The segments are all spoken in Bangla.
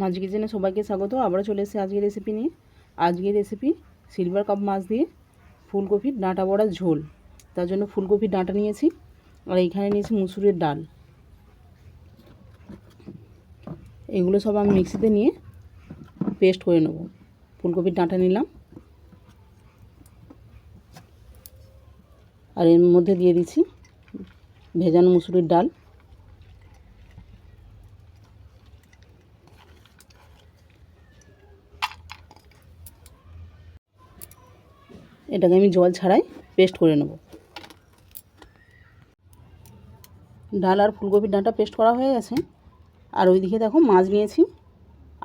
মাছ কিচেনে সবাইকে স্বাগত। আবারও চলে এসেছি আজকের রেসিপি নিয়ে। আজকের রেসিপি সিলভার কাপ মাছ দিয়ে ফুলকপির ডাঁটা বড়ার ঝোল। তার জন্য ফুলকপির ডাঁটা নিয়েছি আর এইখানে নিয়েছি মুসুরের ডাল। এগুলো সব আমি মিক্সিতে নিয়ে পেস্ট করে নেব। ফুলকপির ডাঁটা নিলাম। আর এর মধ্যে দিয়ে দিচ্ছি ভেজানো মুসুরির ডাল। এটাকে আমি জল ছাড়াই পেস্ট করে নেব। ডাল আর ফুলকপির ডাঁটা পেস্ট করা হয়ে গেছে। আর ওইদিকে দেখো মাছ নিয়েছি,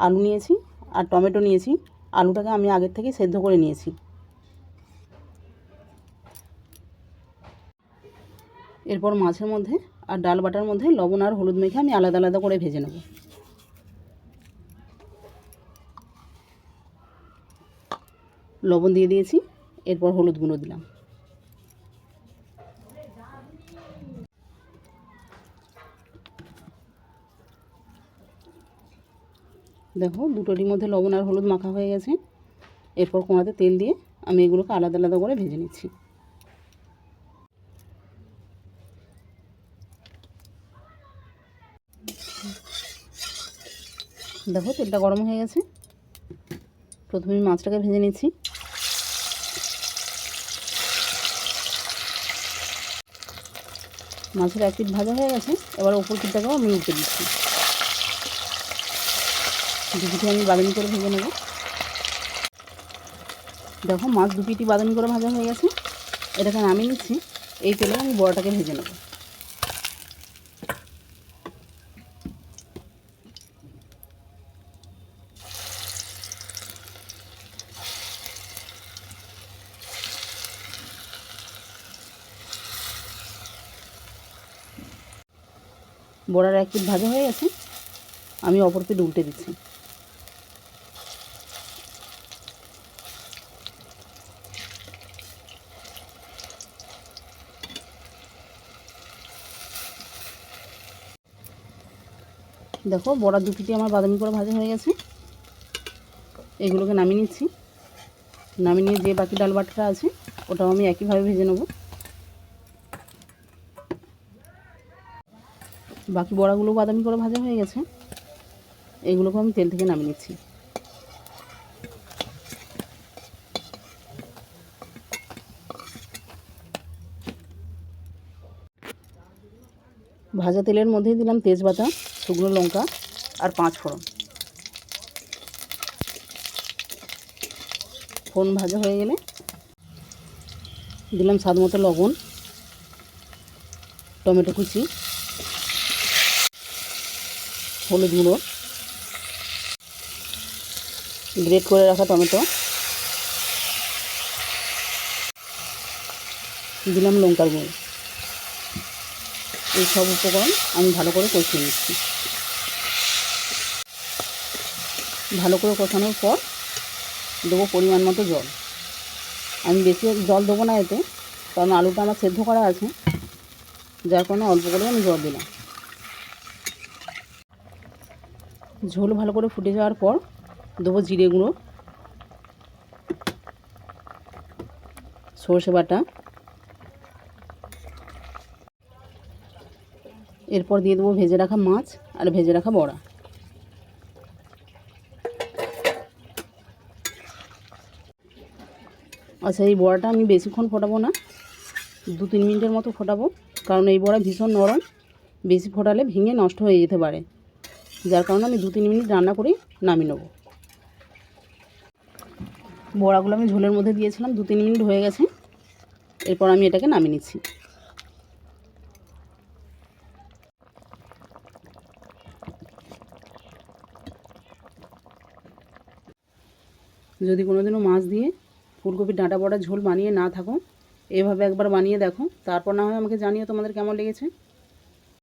আলু নিয়েছি আর টমেটো নিয়েছি। আলুটাকে আমি আগের থেকে সেদ্ধ করে নিয়েছি। এরপর মাছের মধ্যে আর ডাল বাটার মধ্যে লবণ আর হলুদ মেখে আমি আলাদা আলাদা করে ভেজে নেব। লবণ দিয়ে দিয়েছি। এরপর হলুদ গুঁড়ো দিলাম। দেখো দুটোরই মধ্যে লবণ আর হলুদ মাখা হয়ে গেছে। এরপর কোনাতে তেল দিয়ে আমি এগুলোকে আলাদা আলাদা করে ভেজে নিচ্ছি। দেখো তেলটা গরম হয়ে গেছে। প্রথমে মাছটাকে ভেজে নিচ্ছি। মাছের এক পিঠ ভাজা হয়ে গেছে, এবার ওপর পিঠটাকেও আমি উঠে দিচ্ছি। দু পিঠে আমি বাদামি করে ভেজে নেব। দেখো, মাছ দু পিঠি বাদামি করে ভাজা হয়ে গেছে। এটাকে নামিয়ে নিচ্ছি, এই তেলে আমি বড়াটাকে ভেজে নেব। বড়ার এক পিঠ ভাজা হয়ে গেছে, আমি অপর পিঠ উল্টে দিচ্ছি। দেখো বড়া দু পিঠে আমার বাদামি করে ভাজা হয়ে গেছে। এগুলোকে নামিয়ে নিচ্ছি। নামিয়ে নিয়ে যে বাকি ডাল বাটাটা আছে, ওটাও আমি একইভাবে ভেজে নেব। বাকি বড়াগুলো বাদামি করে ভাজা হয়ে গেছে। এগুলোকে আমি তেল থেকে নামিয়ে নিচ্ছি। ভাজা তেলের মধ্যেই দিলাম তেজপাতা, শুকনো লঙ্কা আর পাঁচ ফোড়ন। ফোড়ন ভাজা হয়ে গেলে দিলাম স্বাদ মতো লবণ, টমেটো কুচি হলুদ গুঁড়ো গ্রেট করে রাখা টমেটো, দিলাম লঙ্কার গুঁড়ো। এই সব উপকরণ আমি ভালো করে কষিয়ে নিচ্ছি। ভালো করে কষানোর পর দেবো পরিমাণ মতো জল। আমি বেশি জল দেবো না এতে, কারণ আলুটা আমার সেদ্ধ করা আছে, যার কারণে অল্প করে আমি জল দিলাম। ঝোল ভালো করে ফুটে যাওয়ার পর দেবো জিরে গুঁড়ো, সর্ষে বাটা। এরপর দিয়ে দেবো ভেজে রাখা মাছ আর ভেজে রাখা বড়া। আচ্ছা এই বড়াটা আমি বেশিক্ষণ ফোটাবো না, দু তিন মিনিটের মতো ফোটাবো, কারণ এই বড়া ভীষণ নরম, বেশি ফোটালে ভেঙে নষ্ট হয়ে যেতে পারে। যার কারণে আমি দু তিন মিনিট রান্না করেই নামিয়ে নেব। বড়াগুলো আমি ঝোলের মধ্যে দিয়েছিলাম, দু তিন মিনিট হয়ে গেছে। এরপর আমি এটাকে নামিয়ে নিচ্ছি। যদি কোনোদিনও মাছ দিয়ে ফুলকপির ডাঁটা বড়া ঝোল বানিয়ে না থাকো, এভাবে একবার বানিয়ে দেখো। তারপর না হয় আমাকে জানিও তোমাদের কেমন লেগেছে।